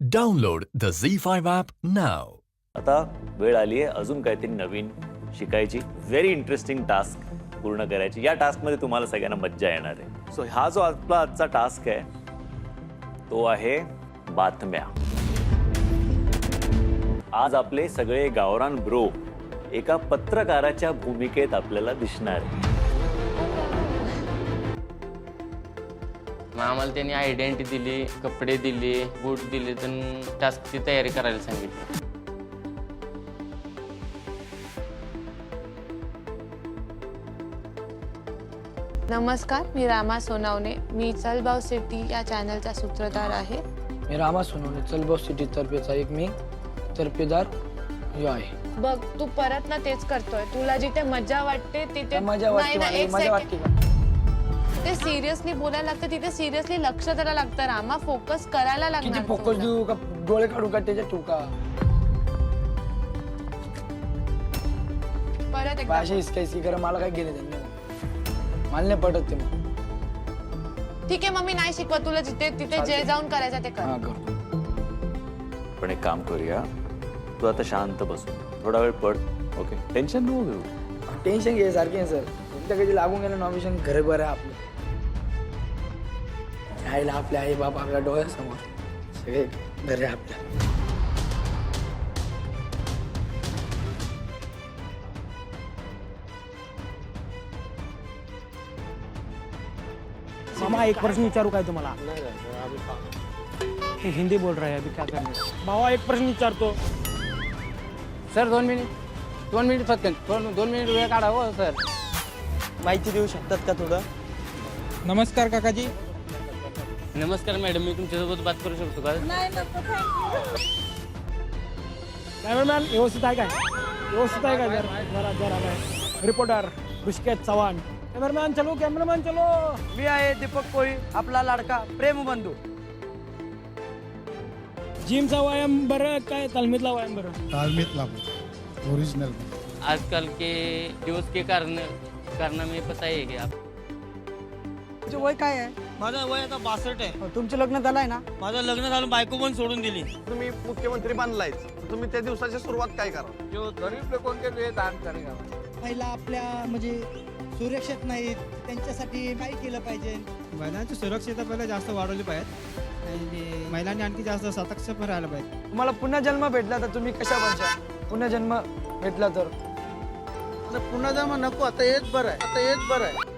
Download the Z5 app नाव आता वेळ आली आहे अजून काहीतरी नवीन शिकायची व्हेरी इंटरेस्टिंग टास्क पूर्ण करायची. या टास्कमध्ये तुम्हाला सगळ्यांना मज्जा येणार आहे. सो हा जो आपला आजचा टास्क आहे तो आहे बातम्या. आज आपले सगळे गावरान ब्रो एका पत्रकाराच्या भूमिकेत आपल्याला दिसणार आहे. मग आम्हाला त्यांनी आयडेंटिटी दिली कपडे दिले बूट दिले तर टास्कची तयारी करायला सांगितली. नमस्कार मी रामा सोनावणे. मी चलबाव सिटी या चॅनलचा सूत्रधार आहे. मी रामा सोनवणे चलबो सिटी तर्फेचा एक मी तर्फेदार यो आहे. बघ तू परत ना तेच करतोय. तुला जिथे मजा वाटते तिथे मजा नाही वाटते ना, मला, एक मजा second. वाटते? ते सिरियसली बोलायला लागतं तिथे सिरियसली लक्ष द्यायला लागतं. रामा फोकस करायला किती लागणार फोकस तुला. देऊ का? डोळे काढू का त्याच्या टुका परत एकदा. भाषा इसका इसकी करा मला काय गेले त्यांनी. मला नाही पटत ते मग. ठीक आहे मग मी नाही शिकवत तुला. जिथे तिथे जे चालतंय. जाऊन करायचं ते कर. हा करतो. पण एक काम करूया. तू आता शांत बसून थोडा वेळ पड. ओके टेन्शन नको घेऊ. टेन्शन घे सारखे आहे सर तुमच्या कधी लागून गेलं नॉमिशन घर बरं आहे आपलं. राहिला आपले आई बाप आपल्या डोळ्यासमोर. सगळे घर आपल्या. मामा एक प्रश्न विचारू काय तुम्हाला? हे हिंदी बोल रहा है अभी क्या करने भावा एक प्रश्न विचारतो. सर दोन मिनिट. दोन मिनिट फक्त. दोन दोन मिनिट वेळ काढा हो सर. माहिती देऊ शकतात का थोडं? नमस्कार काकाजी. नमस्कार मॅडम मी तुमच्यासोबत बात करू शकतो का? कॅमेरामॅन व्यवस्थित आहे काय? व्यवस्थित आहे काय? जरा जरा जरा काय? रिपोर्टर ऋषिकेश चव्हाण कॅमेरामॅन चलो कॅमेरामॅन चलो. मी आहे दीपक कोळी आपला लाडका प्रेमबंधू जिमचा व्यायाम बरं काय? तालमीतला व्यायाम बरं तालमीत लागू ओरिजिनल आजकल के दिवस के कारण कारण में पता है कि आप तुमचे वय काय आहे? माझं वय आता बासष्ट आहे. तुमचं लग्न झालंय ना? माझं लग्न झालं बायको पण सोडून दिली. तुम्ही मुख्यमंत्री बनलाय तुम्ही त्या दिवसाची सुरुवात काय करा गरीब लोक के दान करेगा पहिला आपल्या म्हणजे सुरक्षित नाहीत. त्यांच्यासाठी काय केलं पाहिजे? महिलांची सुरक्षितता पहिला जास्त वाढवली पाहिजे आणि महिलांनी आणखी जास्त सतर्क राहायला पाहिजे तुम्हाला पुन्हा जन्म भेटला तर तुम्ही कशा बनशा पुन्हा जन्म भेटला तर? पुन्हा जमा नको आता हेच बरं आहे आता हेच बरं आहे.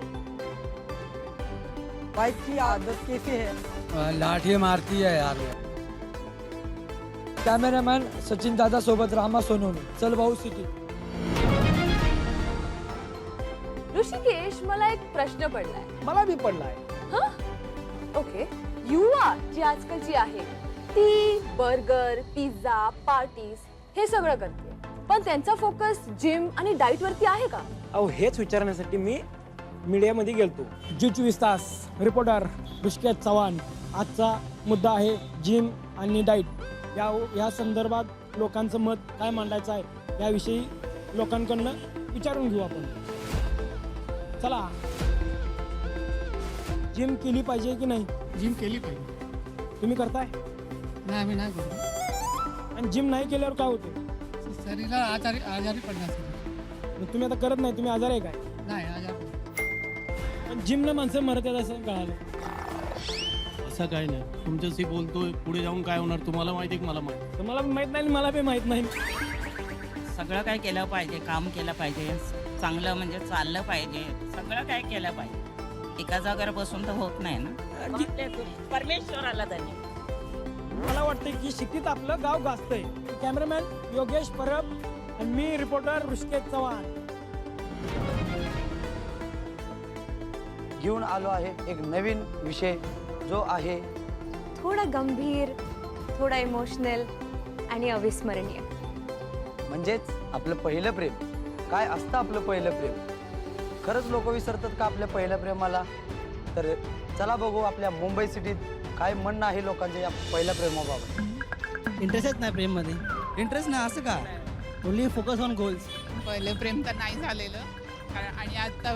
बाईक की आदत कैसी है? लाठी मारती आहे यार। कॅमेरामॅन सचिन दादा सोबत रामा सोनवणे चल भाऊ सिटी। ऋषिकेश मला एक प्रश्न पडलाय। मला बी पडलाय। ओके युवा जी आजकालची आहे ती बर्गर पिझ्झा पार्टीज हे सगळं करते. पण त्यांचा फोकस जिम आणि डाईट वरती आहे का? अहो हेच विचारण्यासाठी मी मीडियामध्ये गेलतो. जी चोवीस तास रिपोर्टर ऋषिकेश चव्हाण. आजचा मुद्दा आहे जिम आणि डाईट. या या संदर्भात लोकांचं मत काय मांडायचं आहे याविषयी लोकांकडनं विचारून घेऊ आपण. चला. जिम केली पाहिजे की नाही? जिम केली पाहिजे. तुम्ही करताय? नाही आम्ही नाही करू आणि जिम नाही केल्यावर काय होते? शरीराला आजारी आजारी पडण्यासाठी. मग तुम्ही आता करत नाही तुम्ही आजार आहे काय? जिमनं माणसं मरत आहेत असं कळालं. असं काय नाही. तुमच्याशी बोलतोय पुढे जाऊन काय होणार तुम्हाला माहिती की? मला माहिती तर मला बी माहीत नाही आणि मला बी माहीत नाही. सगळं काय केलं पाहिजे काम केलं पाहिजे चांगलं म्हणजे चाललं पाहिजे सगळं काय केलं पाहिजे. एका जागेवर बसून तर होत नाही ना. परमेश्वराला धन्य. मला वाटतं की शिक्षित आपलं गाव गाजतंय. कॅमेरामॅन योगेश परब आणि मी रिपोर्टर ऋषिकेश चव्हाण. घेऊन आलो आहे एक नवीन विषय जो आहे थोडा गंभीर थोडा इमोशनल आणि अविस्मरणीय. म्हणजेच आपलं पहिलं प्रेम. काय असतं आपलं पहिलं प्रेम? खरंच लोक विसरतात का आपल्या पहिल्या प्रेमाला? तर चला बघू आपल्या मुंबई सिटीत काय म्हणणं आहे लोकांच्या या पहिल्या प्रेमाबाबत. इंटरेस्टच नाही प्रेममध्ये इंटरेस्ट नाही असं का? ओनली फोकस ऑन गोल्स पहिलं प्रेम तर नाही झालेलं. आणि आता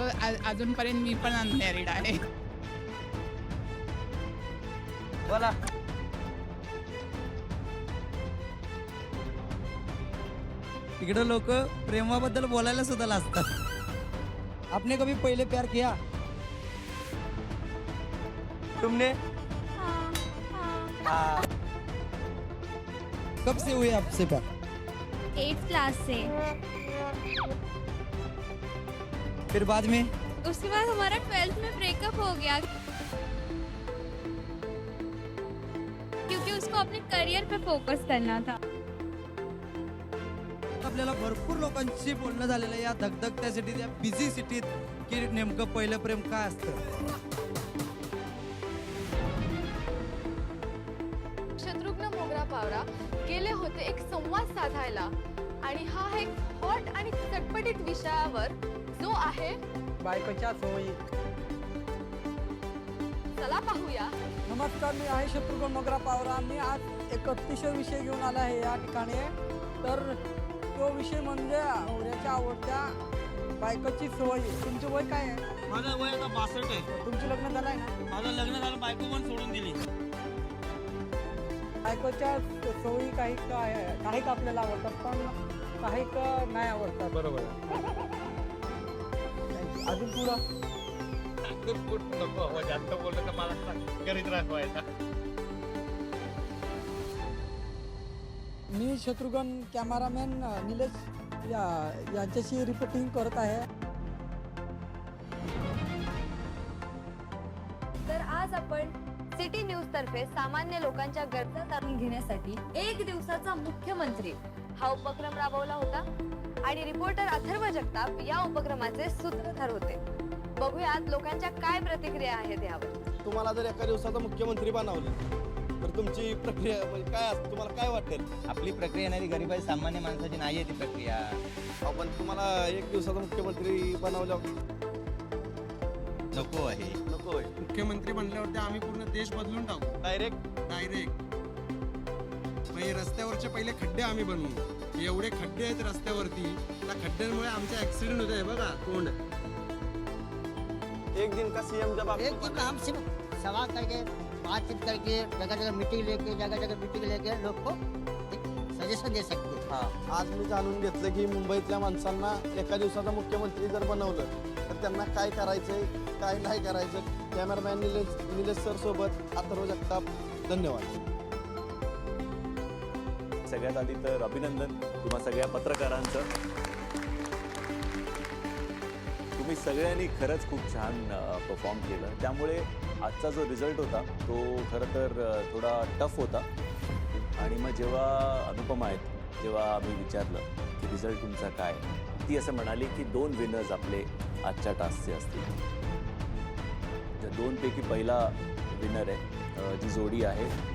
अजूनपर्यंत मी पण अनमॅरिड आहे. बोला. तिकडे लोक प्रेमाबद्दल बोलायला सुद्धा लाजतात. आपने कभी पहिले प्यार किया? तुमने? कब से हुए आपसे प्यार? एट क्लास से. फिर बाद में? उसके बाद हमारा ट्वेल्थ में ब्रेकअप हो गया। क्योंकि उसको अपने करियर पे फोकस करना था। आपल्याला भरपूर लोकांशी बोलणं झालेलं आहे. या धगधगत्या सिटीत या बिझी सिटीत की नेमकं पहिलं प्रेम काय असतं? शत्रुघ्न मोगरा पावरा गेले होते एक संवाद साधायला. आणि हा एक हॉट आणि चटपटीत विषयावर जो आहे बायकोच्या सवयी चला पाहूया. नमस्कार मी आहे शत्रुघ्न मोगरा पावरा. मी आज एक अतिशय विषय घेऊन आला आहे या ठिकाणी. तर तो विषय म्हणजे नवऱ्याच्या आवडत्या बायकोची सवय तुमचं वय काय आहे? माझं वय आता बासष्ट आहे. तुमचं लग्न झालं आहे ना? माझं लग्न झालं बायको पण सोडून दिली. बायकोच्या सवयी काही काय काही का आपल्याला आवडतात? पण काही का नाही आवडतात. बरोबर अजून पुढं? जास्त बोललं तर मला घरी त्रास व्हायचा मी शत्रुघ्न कॅमेरामॅन निलेश या यांच्याशी रिपोर्टिंग करत आहे. तर आज आपण सिटी न्यूज तर्फे सामान्य लोकांच्या गरजा जाणून घेण्यासाठी एक दिवसाचा मुख्यमंत्री हा उपक्रम राबवला होता. आणि रिपोर्टर अथर्व जगताप या उपक्रमाचे सूत्रधार होते. बघूयात लोकांच्या काय प्रतिक्रिया आहेत यावर. तुम्हाला जर एका दिवसाचा मुख्यमंत्री बनवलं तर तुमची प्रक्रिया म्हणजे काय असतं? तुम्हाला काय वाटेल आपली प्रक्रिया नाही गरीबाई सामान्य माणसाची नाही आहे ती प्रक्रिया. आपण तुम्हाला एक दिवसाचा मुख्यमंत्री बनवलं नको आहे. नको होय मुख्यमंत्री म्हणल्यावरती आम्ही पूर्ण देश बदलून टाकू. डायरेक्ट डायरेक्ट म्हणजे रस्त्यावरचे पहिले खड्डे आम्ही बनवू. एवढे खड्डे आहेत रस्त्यावरती त्या खड्ड्यांमुळे आमचे ऍक्सिडेंट होत आहे बघा कोण एक दिन का सीएम जब एक दिन हम सिर्फ सवाल करके बातचीत करके जगह जगह मीटिंग लेके जगह जगह मीटिंग लेके लोग को सजेशन दे सकते हा। आज मी जाणून घेतलं की मुंबईतल्या माणसांना एका दिवसाचा मुख्यमंत्री जर बनवलं तर त्यांना काय करायचंय काय नाही करायचं? कॅमेरामॅन निलेश निलेश सर सोबत अथर्व जगताप धन्यवाद. सगळ्यात आधी तर अभिनंदन तुम्हा सगळ्या पत्रकारांचं. तुम्ही सगळ्यांनी खरंच खूप छान परफॉर्म केलं. त्यामुळे आजचा जो रिझल्ट होता तो खरं तर थोडा टफ होता. आणि मग जेव्हा अनुपमा आहेत जेव्हा आम्ही विचारलं की रिझल्ट तुमचा काय? ती असं म्हणाली की दोन विनर्स आपले आजच्या टास्कचे असतील. तर दोनपैकी पहिला विनर आहे जी जोडी आहे